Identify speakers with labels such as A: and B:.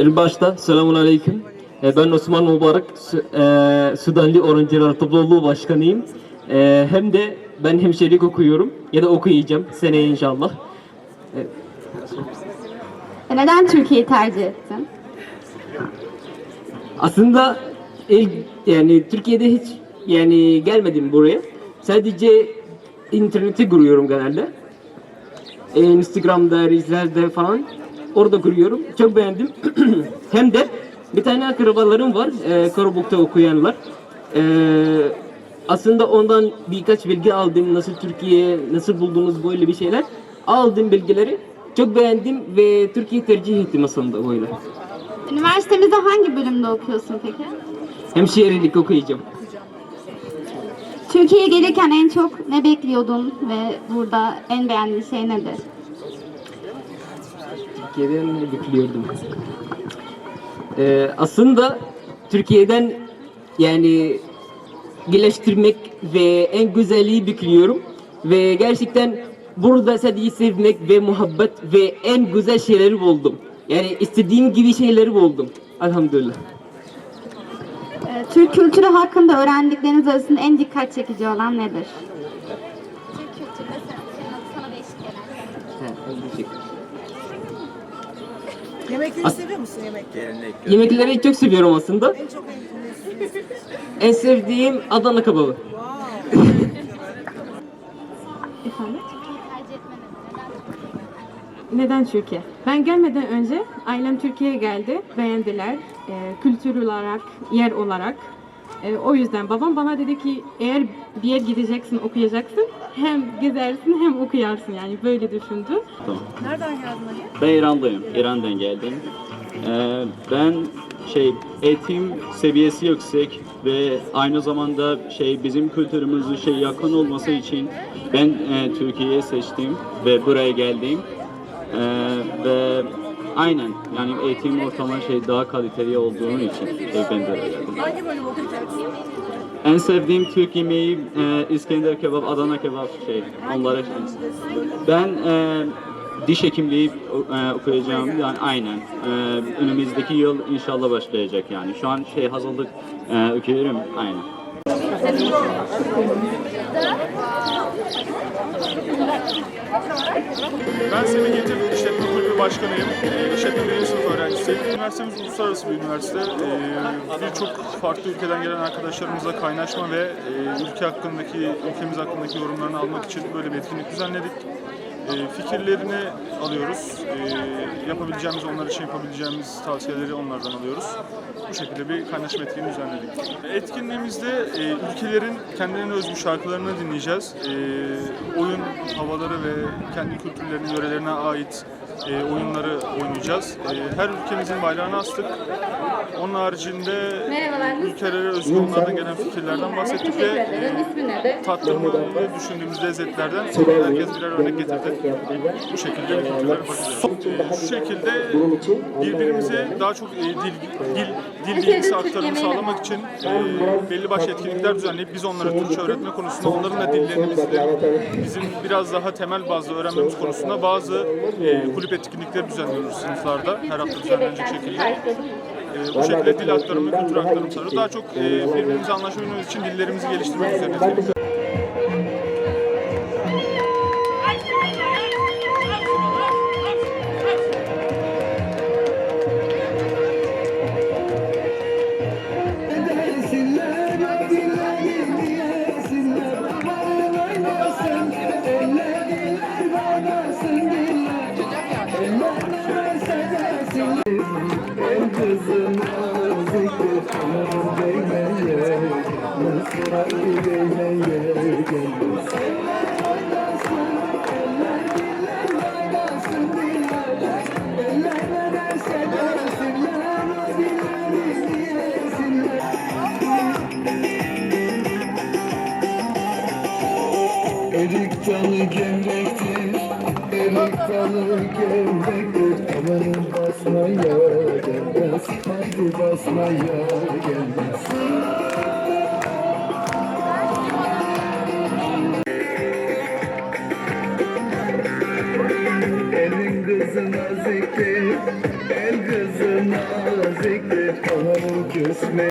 A: ilk başta selamun aleyküm. Ee, ben Osman Mübarek, Su- e, Sudanlı Öğrenciler Topluluğu Başkanıyım. Ee, hem de ben hemşirelik okuyorum ya da okuyacağım seneye inşallah.
B: E, Neden Türkiye'yi tercih ettin?
A: Aslında ilk yani Türkiye'de hiç yani gelmedim buraya. Sadece interneti kuruyorum genelde. Ee, Instagram'da, Reels'lerde falan orada kuruyorum. Çok beğendim. Hem de bir tane akrabalarım var, e, Karabuk'ta okuyanlar. Ee, aslında ondan birkaç bilgi aldım. Nasıl Türkiye, nasıl buldunuz böyle bir şeyler. Aldım bilgileri. Çok beğendim ve Türkiye tercih ettim aslında böyle.
B: Üniversitemizde hangi bölümde okuyorsun peki?
A: Hemşirelik okuyacağım.
B: Türkiye'ye gelirken en çok ne bekliyordun ve burada en beğendiğin şey nedir?
A: Türkiye'den ne bekliyordum? Ee, aslında Türkiye'den yani geliştirmek ve en güzelliği bekliyorum. Ve gerçekten burada sadece sevmek ve muhabbet ve en güzel şeyleri buldum. Yani istediğim gibi şeyleri buldum. Elhamdülillah.
B: E, Türk kültürü hakkında öğrendikleriniz arasında en dikkat çekici olan nedir?
C: Yemekleri seviyor musun yemek?
A: Yemekleri çok seviyorum aslında.
C: En çok en
A: En sevdiğim Adana kebabı.
B: Efendim?
D: Neden Türkiye? Ben gelmeden önce ailem Türkiye'ye geldi. Beğendiler. Ee, kültür olarak, yer olarak. Ee, o yüzden babam bana dedi ki eğer bir yer gideceksin, okuyacaksın. Hem gezersin hem okuyarsın yani böyle düşündü.
C: Nereden geldin Ali?
E: Ben İran'dayım. İran'dan geldim. Ee, ben şey eğitim seviyesi yüksek ve aynı zamanda şey bizim kültürümüzü şey yakın olması için ben e, Türkiye'yi seçtim ve buraya geldim. Ee, ve aynen yani eğitim ortamı şey daha kaliteli olduğu için e, ben buraya geldim.
C: Hangi bölüm okuyacaksın?
E: En sevdiğim Türk yemeği e, İskender kebap, Adana kebap şey. Onlara Ben e, diş hekimliği e, okuyacağım yani aynen. E, önümüzdeki yıl inşallah başlayacak yani. Şu an şey hazırlık e, okuyorum aynen.
F: Ben Semih Getir İşletme Kulübü Başkanıyım. Ee, İşletme birinci sınıf öğrencisiyim. Üniversitemiz uluslararası bir üniversite. Ee, Birçok farklı ülkeden gelen arkadaşlarımızla kaynaşma ve e, ülke hakkındaki, ülkemiz hakkındaki yorumlarını almak için böyle bir etkinlik düzenledik. Ee, Fikirlerini alıyoruz. Ee, Yapabileceğimiz, onlar için yapabileceğimiz tavsiyeleri onlardan alıyoruz. Bu şekilde bir kaynaşma etkinliği düzenledik. Etkinliğimizde e, ülkelerin kendilerine özgü şarkılarını dinleyeceğiz. E, oyun havaları ve kendi kültürlerinin, yörelerine ait e, oyunları oynayacağız. E, her ülkemizin bayrağını astık. Onun haricinde ülkelere özgü onlardan gelen fikirlerden bahsettik ve e, tattığımızı düşündüğümüz lezzetlerden herkes birer örnek getirdi. Bu şekilde bir kültürler bakacağız. E, şu şekilde birbirimize daha çok e, dil, dil, dil bilgisi aktarımı sağlamak için e, belli başlı etkinlikler düzenleyip biz onlara Türkçe öğretme konusunda onların da dillerini bizim biraz daha temel bazda öğrenmemiz konusunda bazı e, kulüp etkinlikleri düzenliyoruz sınıflarda her hafta düzenlenecek şekilde. E, bu şekilde dil aktarımı, kültür aktarımı. Daha çok e, birbirimize anlaşabilmemiz için dillerimizi geliştirmek üzerine.
G: kızım, en kızım. Amanın basmaya gelmez, hadi basmaya gelmez Elin kızı naziktir, el kızı naziktir kısmet